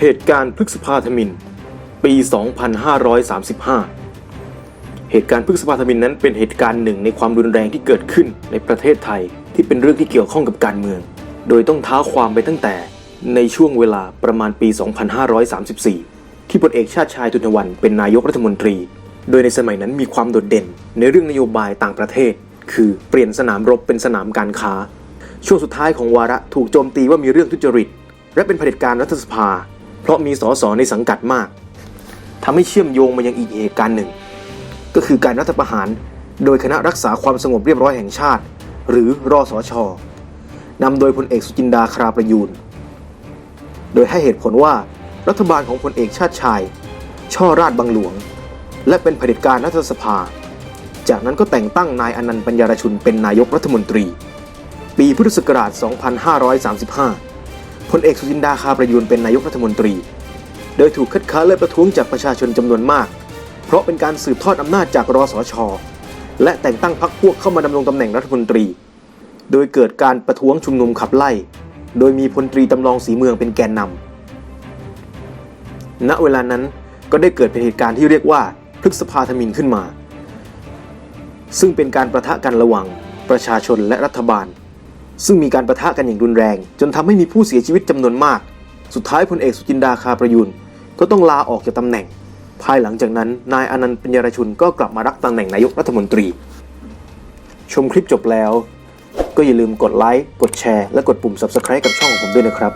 เหตุการณ์พฤษภาธมิน ปี 2535 เหตุการณ์พฤษภาธมินนั้นเป็นเหตุการณ์หนึ่งในความรุนแรงที่เกิดขึ้นในประเทศไทยที่เป็นเรื่องที่เกี่ยวข้องกับการเมือง โดยต้องท้าความไปตั้งแต่ในช่วงเวลาประมาณปี 2534 ที่พลเอกชาติชายตุนวันเป็นนายกรัฐมนตรี โดยในสมัยนั้นมีความโดดเด่น ในเรื่องนโยบายต่างประเทศ คือเปลี่ยนสนามรบเป็นสนามการค้า ช่วงสุดท้ายของวาระถูกโจมตีว่ามีเรื่องทุจริต และเป็นเผด็จการรัฐสภา เพราะมีสสในสังกัดมากทำให้เชื่อมโยงมายังอีกเหตุการณ์หนึ่ง ก็คือการรัฐประหารโดยคณะรักษาความสงบเรียบร้อยแห่งชาติ หรือรอสชนำโดยพลเอกสุจินดาคราประยูน โดยให้เหตุผลว่ารัฐบาลของพลเอกชาติชาย ช่อราชบังหลวง และเป็นเผด็จการรัฐสภา จากนั้นก็แต่งตั้งนายอนันต์ปัญญารชุนเป็นนายกรัฐมนตรี ปีพุทธศักราช 2535 พลเอกสุจินดาคาประยูนเป็นนายกรัฐมนตรี โดยถูกคัดค้านและประท้วงจากประชาชนจำนวนมาก เพราะเป็นการสืบทอดอำนาจจากรสช และแต่งตั้งพรรคพวกเข้ามาดำรงตำแหน่งรัฐมนตรี โดยเกิดการประท้วงชุมนุมขับไล่ โดยมีพลตรีจำลองสีเมืองเป็นแกนนำณเวลานั้นก็ได้เกิดเป็นเหตุการณ์ที่เรียกว่าพฤษภาธมินขึ้นมา ซึ่งเป็นการประทะกันระหว่างประชาชนและรัฐบาล ซึ่งมีการประทะกันอย่างรุนแรง จนทำให้มีผู้เสียชีวิตจำนวนมาก สุดท้ายพลเอกสุจินดาคาประยุนก็ต้องลาออกจากตำแหน่ง ภายหลังจากนั้น นายอนันต์ปัญญารชุนก็กลับมารับตำแหน่งนายกรัฐมนตรี ชมคลิปจบแล้ว ก็อย่าลืมกดไลค์กดแชร์และกดปุ่ม subscribe กับช่องของผมด้วยนะครับ